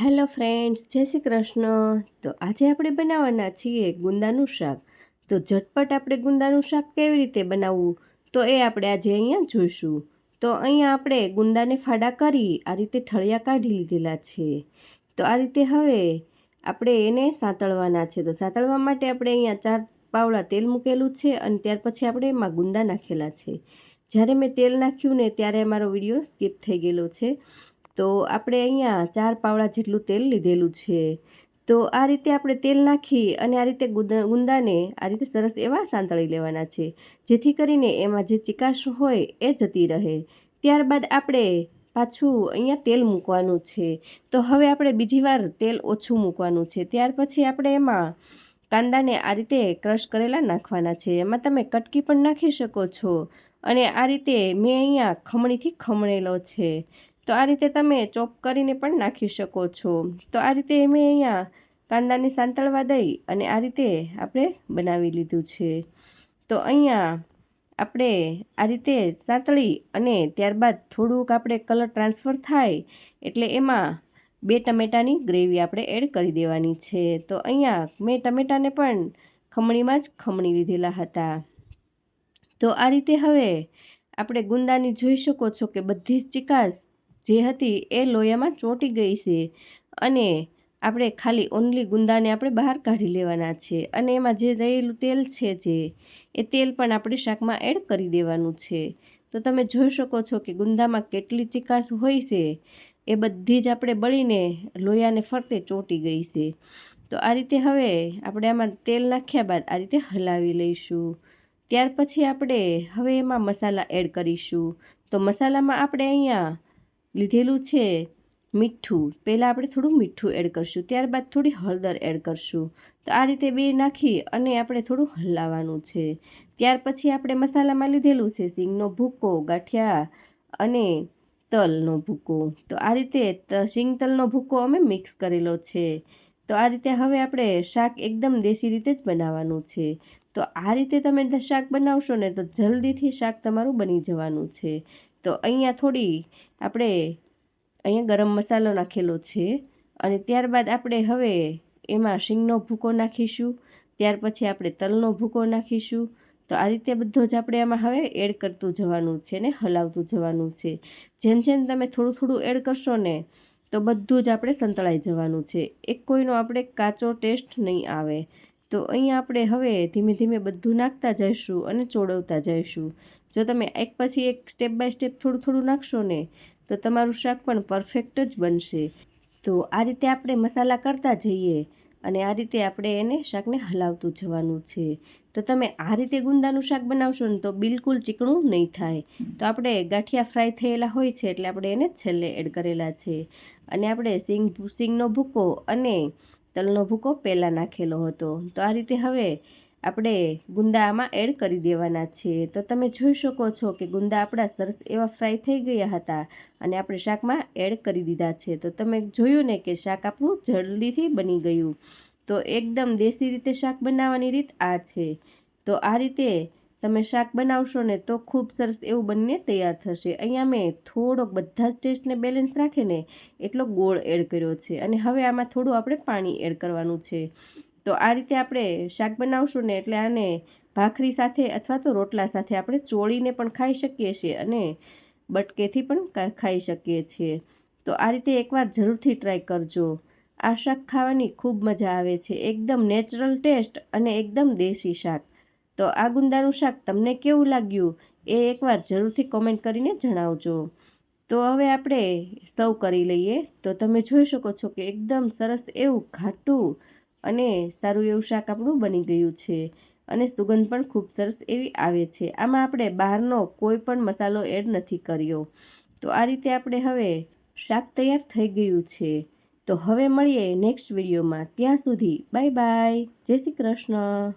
Hello friends, જય શ્રી કૃષ્ણ. તો આજે આપણે બનાવવાના છીએ ગુંદાનું શાક. તો ઝટપટ આપણે ગુંદાનું શાક કેવી રીતે બનાવવું? તો એ આપણે આજે અહીંયા જોઈશું. તો અહીંયા આપણે ગુંદાને ફાડા કરી આ રીતે ઠળિયા કાઢી લીધેલા છે. તો આ રીતે હવે આપણે એને સાંતળવાના છે. તો સાંતળવા માટે આપણે અહીંયા ચાર પાવડા તેલ મૂકેલું છે અને ત્યાર પછી આપણે એમાં ગુંદા નાખેલા છે. જ્યારે મેં તેલ નાખ્યું ને ત્યારે મારો વીડિયો સ્કીપ થઈ ગયેલો છે. તો આપણે અહીંયા ચાર પાવડા જેટલું તેલ લીધેલું છે. તો આ રીતે આપણે તેલ નાખી અને આ રીતે ગુંદાને આ રીતે સરસ એવા સાંતળી લેવાના છે. જેથી કરીને એમાં જે ચિકાશ હોય એ જતી રહે. ત્યારબાદ આપણે પાછું અહીંયા તેલ મૂકવાનું છે. તો હવે આપણે બીજી વાર તેલ ઓછું મૂકવાનું છે. ત્યાર પછી આપણે એમાં કાંદાને આ રીતે ક્રશ કરેલા નાખવાના છે. એમાં તમે કટકી પણ નાખી શકો છો. અને આ રીતે મેં અહીંયા ખમણીથી ખમણેલો છે. તો આ રીતે તમે ચોપ કરીને પણ નાખી શકો છો. તો આ રીતે મેં અહીંયા કાંદાને સાંતળવા દઈ અને આ રીતે આપણે બનાવી લીધું છે. તો અહીંયા આપણે આ રીતે સાંતળી અને ત્યારબાદ થોડુંક આપણે કલર ટ્રાન્સફર થાય એટલે એમાં બે ટમેટાની ગ્રેવી આપણે એડ કરી દેવાની છે. તો અહીંયા મેં ટમેટાને પણ ખમણીમાં જ ખમણી લીધેલા હતા. તો આ રીતે હવે આપણે ગુંદાની જોઈ શકો છો કે બધી જ ચિકાસ જે હતી એ લોયામાં ચોંટી ગઈ છે અને આપણે ખાલી ઓનલી ગુંદાને આપણે બહાર કાઢી લેવાના છે અને એમાં જે રહેલું તેલ છે જે, એ તેલ પણ આપણે શાકમાં એડ કરી દેવાનું છે. તો તમે જોઈ શકો છો કે ગુંદામાં કેટલી ચિકાસ હોય છે, એ બધી જ આપણે બળીને લોયાને ફરતે ચોંટી ગઈ છે. તો આ રીતે હવે આપણે આમાં તેલ નાખ્યા બાદ આ રીતે હલાવી લઈશું. ત્યાર પછી આપણે હવે એમાં મસાલા એડ કરીશું. તો મસાલામાં આપણે અહીંયા લીધેલું છે મીઠું. પહેલાં આપણે થોડું મીઠું એડ કરશું, ત્યારબાદ થોડી હળદર એડ કરશું. તો આ રીતે બે નાખી અને આપણે થોડું હલાવવાનું છે. ત્યાર પછી આપણે મસાલામાં લીધેલું છે સિંગનો ભૂકો, ગાંઠિયા અને તલનો ભૂકો. તો આ રીતે સિંગ તલનો ભૂકો અમે મિક્સ કરેલો છે. તો આ રીતે હવે આપણે શાક એકદમ દેશી રીતે જ બનાવવાનું છે. તો આ રીતે તમે શાક બનાવશો ને તો જલ્દીથી શાક તમારું બની જવાનું છે. તો અહીંયા થોડી આપણે અહીંયા ગરમ મસાલો નાખેલો છે અને ત્યારબાદ આપણે હવે એમાં શીંગનો ભૂકો નાખીશું. ત્યાર પછી આપણે તલનો ભૂકો નાખીશું. તો આ રીતે બધો જ આપણે આમાં હવે એડ કરતું જવાનું છે ને હલાવતું જવાનું છે. જેમ જેમ તમે થોડું થોડું એડ કરશો ને તો બધું જ આપણે સંતળાઈ જવાનું છે. એક કોઈનો આપણે કાચો ટેસ્ટ નહીં આવે. તો અહીંયા આપણે હવે ધીમે ધીમે બધું નાખતા જઈશું અને ચોળવતા જઈશું. જો તમે એક પછી એક સ્ટેપ બાય સ્ટેપ થોડું થોડું નાખશો ને, તો તમારું શાક પણ પરફેક્ટ જ બનશે. તો આ રીતે આપણે મસાલા કરતા જઈએ અને આ રીતે આપણે એને શાકને હલાવતું જવાનું છે. તો તમે આ રીતે ગુંદાનું શાક બનાવશો ને, તો બિલકુલ ચીકણું નહીં થાય. તો આપણે ગાંઠિયા ફ્રાય થયેલા હોય છે એટલે આપણે એને છેલ્લે એડ કરેલા છે. અને આપણે સિંગ, સિંગનો ભૂકો અને તલનો ભૂકો પહેલાં નાખેલો હતો. તો આ રીતે હવે આપણે ગુંદા આમાં એડ કરી દેવાના છે તો તમે જોઈ શકો છો કે ગુંદા આપણા સરસ એવા ફ્રાય થઈ ગયા હતા અને આપણે શાકમાં એડ કરી દીધા છે. તો તમે જોયું ને કે શાક આપણું જલ્દીથી બની ગયું. તો એકદમ દેશી રીતે શાક બનાવવાની રીત આ છે. તો આ રીતે તમે શાક બનાવશો ને તો ખૂબ સરસ એવું બનીને તૈયાર થશે. અહીંયા મેં થોડોક બધા જ ટેસ્ટને બેલેન્સ રાખીને એટલો ગોળ એડ કર્યો છે અને હવે આમાં થોડું આપણે પાણી એડ કરવાનું છે. તો આ રીતે આપણે શાક બનાવશું ને એટલે આને ભાખરી સાથે અથવા તો રોટલા સાથે આપણે ચોળીને પણ ખાઈ શકીએ છીએ અને બટકેથી પણ ખાઈ શકીએ છીએ. તો આ રીતે એકવાર જરૂરથી ટ્રાય કરજો. આ શાક ખાવાની ખૂબ મજા આવે છે. એકદમ નેચરલ ટેસ્ટ અને એકદમ દેશી શાક. તો આ ગુંદાનું શાક તમને કેવું લાગ્યું એ એકવાર જરૂરથી કોમેન્ટ કરીને જણાવજો. તો હવે આપણે સર્વ કરી લઈએ. તો તમે જોઈ શકો છો કે એકદમ સરસ એવું ઘાટું અને સારું એવું શાક આપણું બની ગયું છે. અને સુગંધ પણ ખૂબ સરસ એવી આવે છે. આમાં આપણે બહારનો કોઈ પણ મસાલો એડ નથી કર્યો. તો આ રીતે આપણે હવે શાક તૈયાર થઈ ગયું છે. તો હવે મળીએ નેક્સ્ટ વિડીયોમાં. ત્યાં સુધી બાય બાય. જય શ્રી કૃષ્ણ.